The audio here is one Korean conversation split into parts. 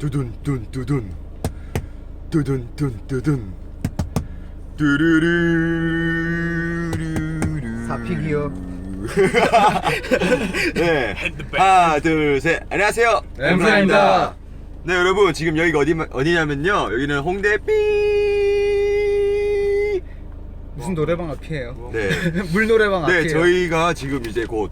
두둔 둔 두둔 두둔 둔 두둔 뚜루루루루 사픽이요. 네 하나 둘셋 안녕하세요 엠플라입니다. 네 여러분 지금 여기가 어디 어디냐면요 여기는 홍대 삐 무슨 노래방 앞이에요? 네. 물 노래방 네, 앞이에요. 저희가 지금 이제 곧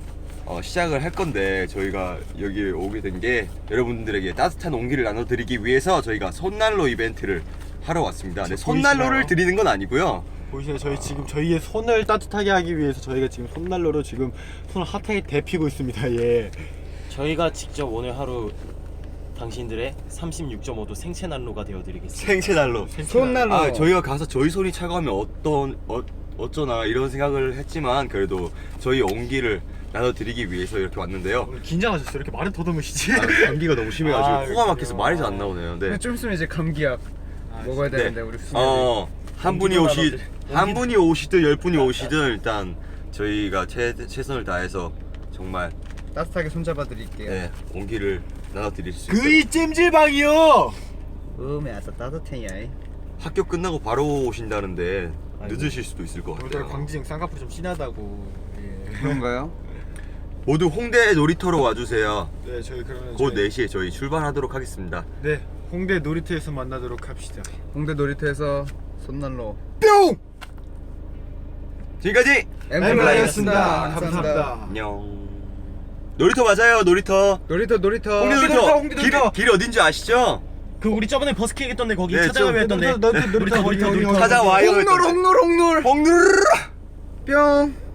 어, 시작을 할 건데 저희가 여기 오게 된 게 여러분들에게 따뜻한 온기를 나눠드리기 위해서 저희가 손난로 이벤트를 하러 왔습니다. 네, 저 손난로를? 드리는 건 아니고요. 보이시나요? 저희 지금 저희의 손을 따뜻하게 하기 위해서 저희가 지금 손난로로 지금 손을 핫하게 데피고 있습니다. 예. 저희가 직접 오늘 하루 당신들의 36.5도 생체 난로가 되어드리겠습니다. 생체 난로. 손난로. 아, 저희가 가서 저희 손이 차가우면 어떤 어, 어쩌나 이런 생각을 했지만 그래도 저희 온기를 나눠드리기 위해서 이렇게 왔는데요. 오늘 긴장하셨어요? 이렇게 말을 더듬으시지? 아, 감기가 너무 심해가지고 아, 코가 막혀서. 말이 잘 안 나오네요. 네. 좀 있으면 이제 감기약 아, 먹어야 네. 되는데 우리 수녀. 어, 한 분이 온기도 오시 한 분이 오시든 열 분이 오시든 일단 저희가 최 최선을 다해서 정말 따뜻하게 손잡아 드릴게요. 네, 온기를 나눠드릴 수 있어요. 그이 찜질방이요. 음에 아서 따뜻해야. 학교 끝나고 바로 오신다는데. 늦으실 수도 있을 것 오늘 같아요. 광진이 쌍꺼풀이 좀 진하다고. 예. 그런가요? 모두 홍대 놀이터로 와주세요. 네, 저희 그러면 곧 저희- 4시에 저희 출발하도록 하겠습니다. 네, 홍대 놀이터에서 만나도록 합시다. 홍대 놀이터에서 손난로. 뿅! 지금까지 엠플라이였습니다. 감사합니다. 안녕. 놀이터 맞아요, 놀이터. 놀이터 놀이터. 홍대 놀이터. 놀이터, 홍대 길, 놀이터. 길 어딘지 아시죠? 그 우리 저번에 버스킹 했던데 거기 네, 찾아가면 저- 했던데 놀이터, 놀이터, 놀이터, 놀이터, 놀이터, 놀이터. 찾아와요. 홍놀 홍놀 홍놀. 홍누르르. 뿅.